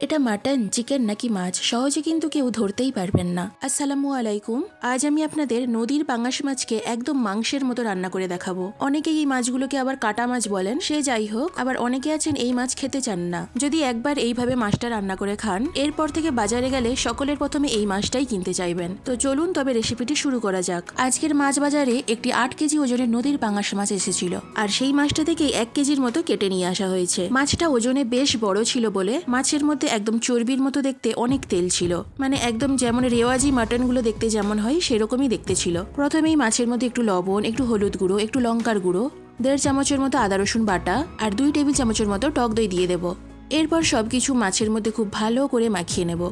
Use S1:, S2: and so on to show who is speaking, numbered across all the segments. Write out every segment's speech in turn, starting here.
S1: এটা mutton, chicken নাকি মাছ? সহজে কিন্তু কেউ ধরতেই পারবেন না। আসসালামু আলাইকুম। আজ আমি আপনাদের নদীর পাঙাশ মাছকে একদম মাংসের মতো রান্না করে দেখাবো। অনেকে এই মাছগুলোকে আবার কাটা মাছ বলেন। সে যাই হোক, আবার অনেকে আছেন এই মাছ খেতে চান না। যদি একবার এইভাবে মাছটা রান্না করে খান, এরপর থেকে বাজারে গেলে সকলের প্রথমে এই মাছটাই কিনতে চাইবেন। তো চলুন তবে রেসিপিটি শুরু করা যাক। আজকের মাছ বাজারে একটি আট কেজি ওজনের নদীর পাঙাশ মাছ এসেছিল। আর সেই মাছটা থেকে এক কেজির মতো কেটে নিয়ে আসা হয়েছে। মাছটা ওজনে বেশ বড় ছিল বলে মাছের মধ্যে একদম চর্বির মতো দেখতে অনেক তেল ছিল। মানে একদম যেমন রেওয়াজি মাটনগুলো দেখতে যেমন হয়, সেরকমই দেখতে ছিল। প্রথমেই মাছের মধ্যে একটু লবণ, একটু হলুদ গুঁড়ো, একটু লঙ্কার গুঁড়ো, দেড় চামচের মতো আদা রসুন বাটা আর দুই টেবিল চামচের মতো টক দই দিয়ে দেবো। এরপর সবকিছু মাছের মধ্যে খুব ভালো করে মাখিয়ে নেব।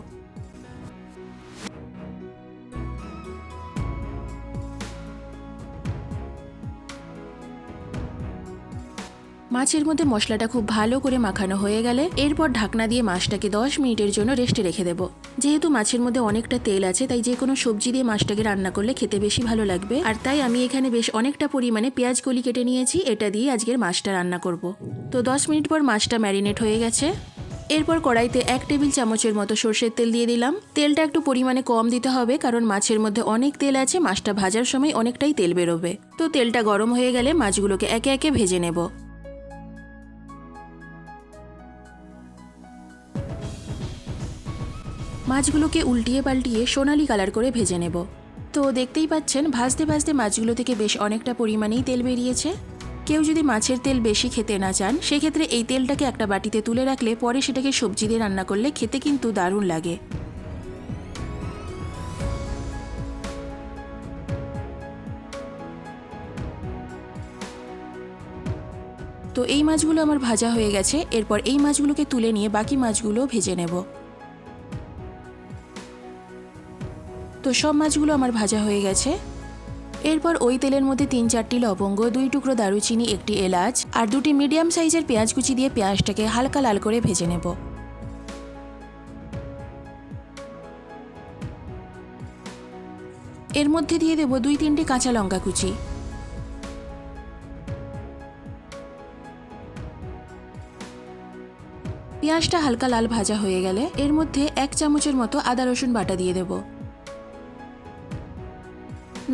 S1: মাছের মধ্যে মশলাটা খুব ভালো করে মাখানো হয়ে গেলে এরপর ঢাকনা দিয়ে মাছটাকে দশ মিনিটের জন্য রেস্টে রেখে দেব। যেহেতু মাছের মধ্যে অনেকটা তেল আছে, তাই যে কোনো সবজি দিয়ে মাছটাকে রান্না করলে খেতে বেশি ভালো লাগবে। আর তাই আমি এখানে বেশ অনেকটা পরিমাণে পেঁয়াজ কলি কেটে নিয়েছি, এটা দিয়ে আজকের মাছটা রান্না করব। তো দশ মিনিট পর মাছটা ম্যারিনেট হয়ে গেছে। এরপর কড়াইতে এক টেবিল চামচের মতো সর্ষের তেল দিয়ে দিলাম। তেলটা একটু পরিমাণে কম দিতে হবে, কারণ মাছের মধ্যে অনেক তেল আছে, মাছটা ভাজার সময় অনেকটাই তেল বেরোবে। তো তেলটা গরম হয়ে গেলে মাছগুলোকে একে একে ভেজে নেব। মাছগুলোকে উল্টিয়ে পাল্টিয়ে সোনালি কালার করে ভেজে নেব। তো দেখতেই পাচ্ছেন, ভাজতে ভাজতে মাছগুলো থেকে বেশ অনেকটা পরিমাণেই তেল বেরিয়েছে। কেউ যদি মাছের তেল বেশি খেতে না চান, সেক্ষেত্রে এই তেলটাকে একটা বাটিতে তুলে রাখলে পরে সেটাকে সবজি দিয়ে রান্না করলে খেতে কিন্তু দারুণ লাগে। তো এই মাছগুলো আমার ভাজা হয়ে গেছে, এরপর এই মাছগুলোকে তুলে নিয়ে বাকি মাছগুলো ভেজে নেব। তো সব মাছগুলো আমার ভাজা হয়ে গেছে। এরপর ওই তেলের মধ্যে তিন চারটি লবঙ্গ, দুই টুকরো দারুচিনি, একটি এলাচ আর দুটি মিডিয়াম সাইজের পেঁয়াজ কুচি দিয়ে পেঁয়াজটাকে হালকা লাল করে ভেজে নেব। এর মধ্যে দিয়ে দেব দুই তিনটি কাঁচা লঙ্কা কুচি। পেঁয়াজটা হালকা লাল ভাজা হয়ে গেলে এর মধ্যে এক চামচের মতো আদা রসুন বাটা দিয়ে দেবো।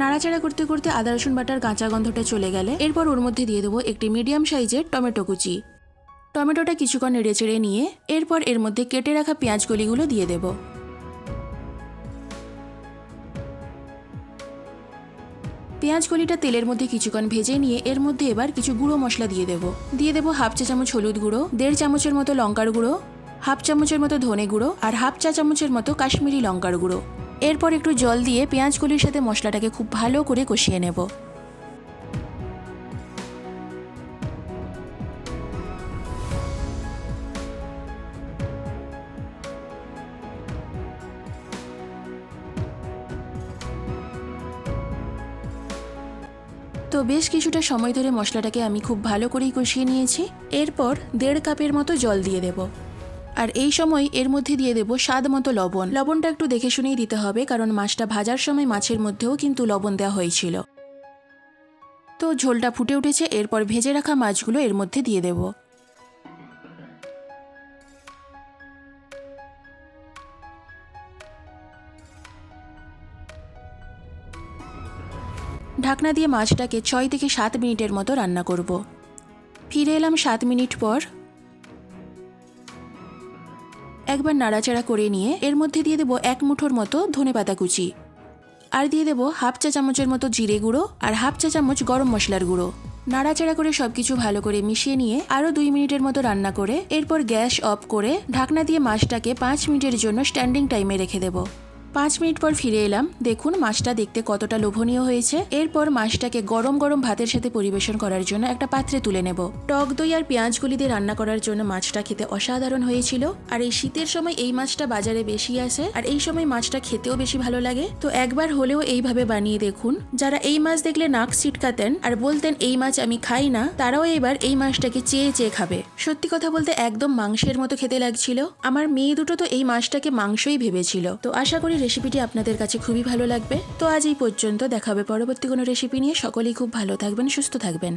S1: নাড়াচাড়া করতে করতে আদা, রসুন বাটার কাঁচা গন্ধটা চলে গেলে এরপর ওর মধ্যে দিয়ে দেবো একটি মিডিয়াম সাইজের টমেটো কুচি। টমেটোটা কিছুক্ষণ নেড়ে চেড়ে নিয়ে এরপর এর মধ্যে কেটে রাখা পেঁয়াজ কলিগুলো দিয়ে দেব। পেঁয়াজ কলিটা তেলের মধ্যে কিছুক্ষণ ভেজে নিয়ে এর মধ্যে এবার কিছু গুঁড়ো মশলা দিয়ে দেব। দিয়ে দেবো হাফ চা চামচ হলুদ গুঁড়ো, দেড় চামচের মতো লঙ্কার গুঁড়ো, হাফ চামচের মতো ধনে গুঁড়ো আর হাফ চা চামচের মতো কাশ্মীরি লঙ্কার গুঁড়ো। এরপর একটু জল দিয়ে পেঁয়াজগুলির সাথে মশলাটাকে খুব ভালো করে কষিয়ে নেব। তো বেশ কিছুটা সময় ধরে মশলাটাকে আমি খুব ভালো করেই কষিয়ে নিয়েছি। এরপর দেড় কাপের মতো জল দিয়ে দেবো। আর এই সময় এর মধ্যে দিয়ে দেবো স্বাদ মতো লবণ। লবণটা একটু দেখে শুনেই দিতে হবে, কারণ মাছটা ভাজার সময় মাছের মধ্যেও কিন্তু লবণ দেওয়া হয়েছিল। তো ঝোলটা ফুটে উঠেছে, এরপর ভেজে রাখা মাছগুলো এর মধ্যে দিয়ে দেব। ঢাকনা দিয়ে মাছটাকে ছয় থেকে সাত মিনিটের মতো রান্না করব। ফিরে এলাম সাত মিনিট পর। একবার নাড়াচাড়া করে নিয়ে এর মধ্যে দিয়ে দেবো এক মুঠোর মতো ধনে পাতা কুচি। আর দিয়ে দেবো হাফ চা চামচের মতো জিরে গুঁড়ো আর হাফ চা চামচ গরম মশলার গুঁড়ো। নাড়াচাড়া করে সবকিছু ভালো করে মিশিয়ে নিয়ে আরও দুই মিনিটের মতো রান্না করে এরপর গ্যাস অফ করে ঢাকনা দিয়ে মাছটাকে পাঁচ মিনিটের জন্য স্ট্যান্ডিং টাইমে রেখে দেবো। পাঁচ মিনিট পর ফিরে এলাম। দেখুন, মাছটা দেখতে কতটা লোভনীয় হয়েছে। এরপর মাছটাকে গরম গরম ভাতের সাথে পরিবেশন করার জন্য একটা পাত্রে তুলে নেব। টক দই আর পেঁয়াজগুলি দিয়ে রান্না করার জন্য মাছটা খেতে অসাধারণ হয়েছিল। আর এই শীতের সময় এই মাছটা বাজারে বেশি আসে। আর এই সময় মাছটা খেতেও বেশি ভালো লাগে। তো একবার হলেও এইভাবে বানিয়ে দেখুন। যারা এই মাছ দেখলে নাক ছিটকাতেন আর বলতেন, এই মাছ আমি খাই না, তারাও এবার এই মাছটাকে চেয়ে চেয়ে খাবে। সত্যি কথা বলতে একদম মাংসের মতো খেতে লাগছিল। আমার মেয়ে দুটো তো এই মাছটাকে মাংসই ভেবেছিল। তো আশা করি রেসিপিটি আপনাদের কাছে খুবই ভালো লাগবে। তো আজ এই পর্যন্ত। দেখাবে পরবর্তী কোনো রেসিপি নিয়ে। সকলেই খুব ভালো থাকবেন, সুস্থ থাকবেন।